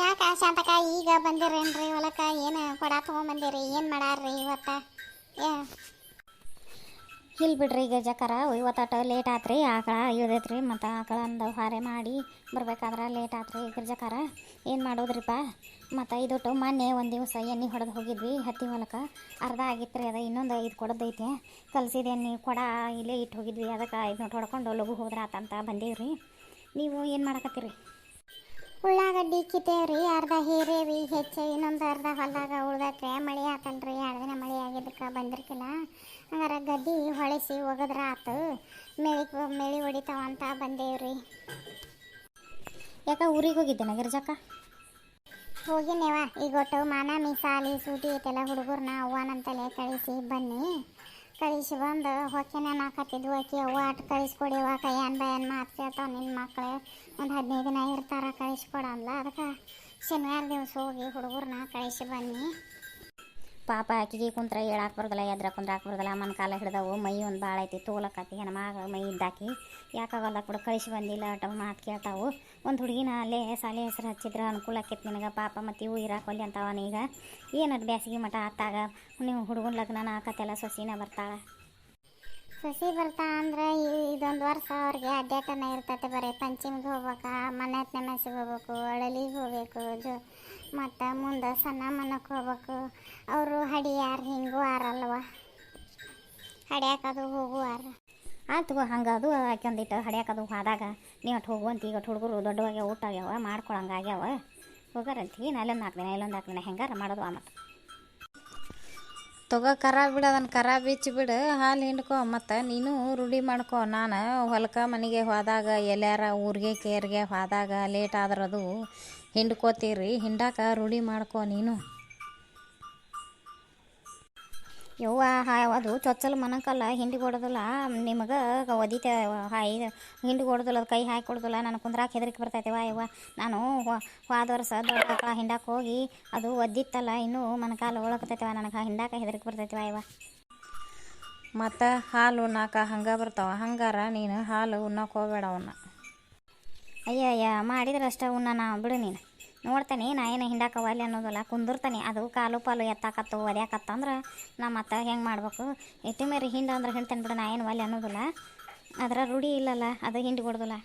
ಯಾಕ ಶಾಂತಕ ಈಗ ಬಂದಿರೇನ್ರಿ ಹೊಲಕ್ಕ? ಏನು ಕೊಡ ತೊಗೊಂಬಂದಿರಿ? ಏನು ಮಾಡಾರ್ರಿ ಇವತ್ತ? ಏ. ಇಲ್ಲಿ ಬಿಡ್ರಿ ಈಗ ಜಕರ ಇವತ್ತ ಲೇಟ್ ಆತ್ರಿ, ಆಕಳ ಇಳ್ದೈತ್ರಿ, ಮತ್ತು ಆಕಳಂದ ಹಾರೆ ಮಾಡಿ ಬರ್ಬೇಕಾದ್ರೆ ಲೇಟ್ ಆತ್ರಿ ಈಗ ಜಕರ ಏನು ಮಾಡೋದ್ರಿಪ್ಪ ಮತ್ತು ಇದೊಟ್ಟು ಮೊನ್ನೆ ಒಂದು ದಿವಸ ಎಣ್ಣೆ ಹೊಡೆದು ಹೋಗಿದ್ವಿ ಹತ್ತಿ ಹೊಲಕ್ಕೆ. ಅರ್ಧ ಆಗಿತ್ತು ರೀ ಅದು, ಇನ್ನೊಂದು ಐದು ಕೊಡದೈತಿ ಕಲಸಿದೆ ಎಣ್ಣೆ ಕೊಡ ಇಲ್ಲೇ ಇಟ್ಟು ಹೋಗಿದ್ವಿ, ಅದಕ್ಕೆ ಐದು ಹೊಡ್ಕೊಂಡು ಲಘು ಹೋದ್ರೆ ಆತಂತ ಬಂದೀವ್ರಿ. ನೀವು ಏನು ಮಾಡಕತ್ತೀರಿ? ಉಳ್ಳಾಗಡ್ಡಿ ಕಿತ್ತೇವ್ರಿ ಅರ್ಧ ಹೀರೇವಿ ಹೆಚ್ಚು ಇನ್ನೊಂದು ಅರ್ಧ ಹೊಲದಾಗ ಉಳ್ದಕ್ಕೆ ಮಳೆ ಆತಲ್ರಿ ಎರಡು ದಿನ ಮಳೆ ಆಗಿದ್ದಕ್ಕೆ ಬಂದಿರ್ಕಿಲ್ಲ. ಹಂಗಾರೆ ಗಡ್ಡಿ ಹೊಳಿಸಿ ಒಗದ್ರ ಆತು. ಮೇಳಿ ಮೇಳಿ ಹೊಡಿತಾವ ಅಂತ ಬಂದೇವ್ರಿ. ಯಾಕ ಊರಿಗೆ ಹೋಗಿದ್ದೇನೆ ಗಿರ್ಜಕ್ಕ ಹೋಗಿನೇವ ಈಗ ಒಟ್ಟು ಮಾನ ಮೀಸಾಲಿ ಸೂಟಿ ಐತೆಲ್ಲ ಹುಡುಗರ್ನ ಅವ್ವನಂತಲೇ ಕಳಿಸಿ ಬನ್ನಿ. ಕಳಿಸಿ ಬಂದು ಹೊಕ್ಕಿನ ನಾಕತ್ತಿದ್ವು ಆಕಿ ಅವ್ವ ಅಟ್ ಕಳಿಸ್ಕೊಡಿವ ಕೈಯನ್ ಬಯನ್ ಮಾತು ಕೇಳ್ತಾವ ನಿನ್ನ ಮಕ್ಳು. ಒಂದು ಹದಿನೈದು ದಿನ ಇರ್ತಾರ ಕಳಿಸ್ಕೊಡಲ್ಲ ಅದಕ್ಕೆ ಶನಿವಾರ ದಿವಸ ಹೋಗಿ ಹುಡುಗರ್ನ ಕಳಿಸಿ ಬನ್ನಿ. ಪಾಪ ಆಕಿಗೆ ಕುಂತ್ರ ಹೇಳಕ್ಕೆ ಬರೋದಿಲ್ಲ ಎದ್ರ ಕುಂದ್ರಾಕ್ ಬರೋದಿಲ್ಲ, ಅಮ್ಮನ ಕಾಲ ಹಿಡ್ದವು, ಮೈ ಒಂದು ಭಾಳ ಐತಿ, ತೋಲಕತ್ತಿ ಹೆಣ್ಮಗ ಮೈ ಇದ್ದಾಕಿ. ಯಾಕಾಗಲ್ಲ ಕೂಡ, ಕಳಿಸಿ ಬಂದಿಲ್ಲ ಅಟ ಮಾತು ಕೇಳ್ತಾವು. ಒಂದು ಹುಡುಗಿನ ಅಲ್ಲೇ ಸಾಲೆ ಹೆಸ್ರು ಹಚ್ಚಿದ್ರೆ ಅನುಕೂಲ ಆಕೈತಿ ನಿನಗೆ, ಪಾಪ ಮತ್ತು ಇವು ಇರಾಕೊಲ್ಲಿ ಅಂತವನ ಈಗ. ಏನದು ಬ್ಯಾಸಿಗೆ ಮಠ ಆತಾಗ ನೀವು ಹುಡುಗನ ಲಗ್ನ ಆಕತ್ತೆಲ್ಲ ಸೊಸಿನ ಬರ್ತಾಳೆ? ಸಸಿ ಬರ್ತಾ ಅಂದ್ರೆ ಇದೊಂದು ವರ್ಷ ಅವ್ರಿಗೆ ಅಡ್ಡಾಟನ ಇರ್ತೈತೆ ಬರೀ, ಪಂಚಮಿಗೆ ಹೋಗ್ಬೇಕಾ ಮನೆ ನೆಮಸಿಗೆ ಹೋಗ್ಬೇಕು, ಅಳಲಿಗೆ ಹೋಗ್ಬೇಕು, ಜೊ ಮತ್ತು ಮುಂದೆ ಸಣ್ಣ ಮನಕ್ಕೆ ಹೋಗ್ಬೇಕು. ಅವರು ಹಡಿಯಾರ ಹಿಂಗೂ ಆರಲ್ವ. ಹೋಗು ಹೋಗುವಾರ ಆಯ್ತು ಹಂಗೆ ಅದು ಆಕೊಂದಿಟ್ಟು ಹಡಿಯಾಕದು ಹೋದಾಗ ನೀವು ಅಟ್ ಹೋಗುವಂತ ಈಗ ಹುಡುಗರು ದೊಡ್ಡವಾಗ್ಯಾವ ಊಟ ಆಗ್ಯಾವ ಮಾಡ್ಕೊಳಂಗೆ ಆಗ್ಯಾವ ಹೋಗಾರಂತ ಏನು ಅಲ್ಲೊಂದು ದಿನ ಇಲ್ಲೊಂದು ಹಾಕ್ತೀನಿ, ಹೆಂಗಾರ ಮಾಡೋದು ಆ ಮತ್ತು ತಗೋ, ಕರ ಬಿಡು ಅದನ್ನು ಕರ ಬಿಚ್ಚಿ ಬಿಡು, ಹಾಲು ಹಿಂಡ್ಕೊ, ಮತ್ತು ನೀನು ರೂಢಿ ಮಾಡ್ಕೊ. ನಾನು ಹೊಲಕ್ಕೆ ಮನೆಗೆ ಹೋದಾಗ ಎಲ್ಲಾರ ಊರಿಗೆ, ಕೇರಿಗೆ ಹೋದಾಗ, ಲೇಟ್ ಆದ್ರೆ ಅದು ಹಿಂಡ್ಕೋತೀರಿ, ಹಿಂಡಾಕ ರೂಢಿ ಮಾಡ್ಕೊ ನೀನು. ಯವ್ವ ಹಾ ಅದು ಚೊಚ್ಚಲು ಮನಕಲ್ಲ ಹಿಂಡಿ ಕೊಡೋದಿಲ್ಲ. ನಿಮಗೆ ಒದಿತ ಹಾಯ್ ಹಿಂಡಿ ಕೊಡೋದಿಲ್ಲ ಅದು ಕೈ ಹಾಕಿ ಕೊಡೋದಿಲ್ಲ. ನನಗೆ ಕುಂದ್ರಾಕ ಹೆದರಿಕೆ ಬರ್ತೈತೆ ಯವ್ವ ನಾನು ಹೋದ ವರ್ಷ ದೊಡ್ಡ ಹಿಂಡಕ್ಕೆ ಹೋಗಿ ಅದು ಒದ್ದಿತ್ತಲ್ಲ ಇನ್ನೂ ಮನಕಾಲು ಒಳಕತೈತವ ನನಗೆ ಹಿಂಡಾಕ ಹೆದರಿಕೆ ಬರ್ತೈತೆ ಯವ್ವ ಮತ್ತು ಹಾಲು ನಾಕ ಹಂಗೆ ಬರ್ತಾವ ಹಂಗಾರ ನೀನು ಹಾಲು ಉಣ್ಣಕ್ಕೆ ಹೋಗ್ಬೇಡ ಅವನ್ನ. ಅಯ್ಯ ಅಯ್ಯ ಮಾಡಿದ್ರೆ ಅಷ್ಟೇ ಉಣ್ಣ ನಾ ಬಿಡು ನೀನು. ನೋಡ್ತಾನೆ, ನಾ ಏನು ಹಿಂಡಾಕ ಒಲೆ ಅನ್ನೋದಿಲ್ಲ, ಕುಂದಿರ್ತಾನೆ. ಅದು ಕಾಲು ಪಾಲು ಎತ್ತಾಕತ್ತು, ಒದ್ಯಾಕತ್ತ ಅಂದ್ರೆ ನಾ ಮತ್ತೆ ಹೆಂಗೆ ಮಾಡ್ಬೇಕು? ಎಟ್ಟಿ ಮೇರಿ ಹಿಂಡ ಅಂದ್ರೆ ಹಿಂಡ್ತೇನೆ ಬಿಡು, ನಾ ಏನು ಒಲೆ ಅನ್ನೋದಿಲ್ಲ. ಅದರ ರೂಢಿ ಇಲ್ಲಲ್ಲ, ಅದು ಹಿಂಡಿ ಕೊಡೋದಿಲ್ಲ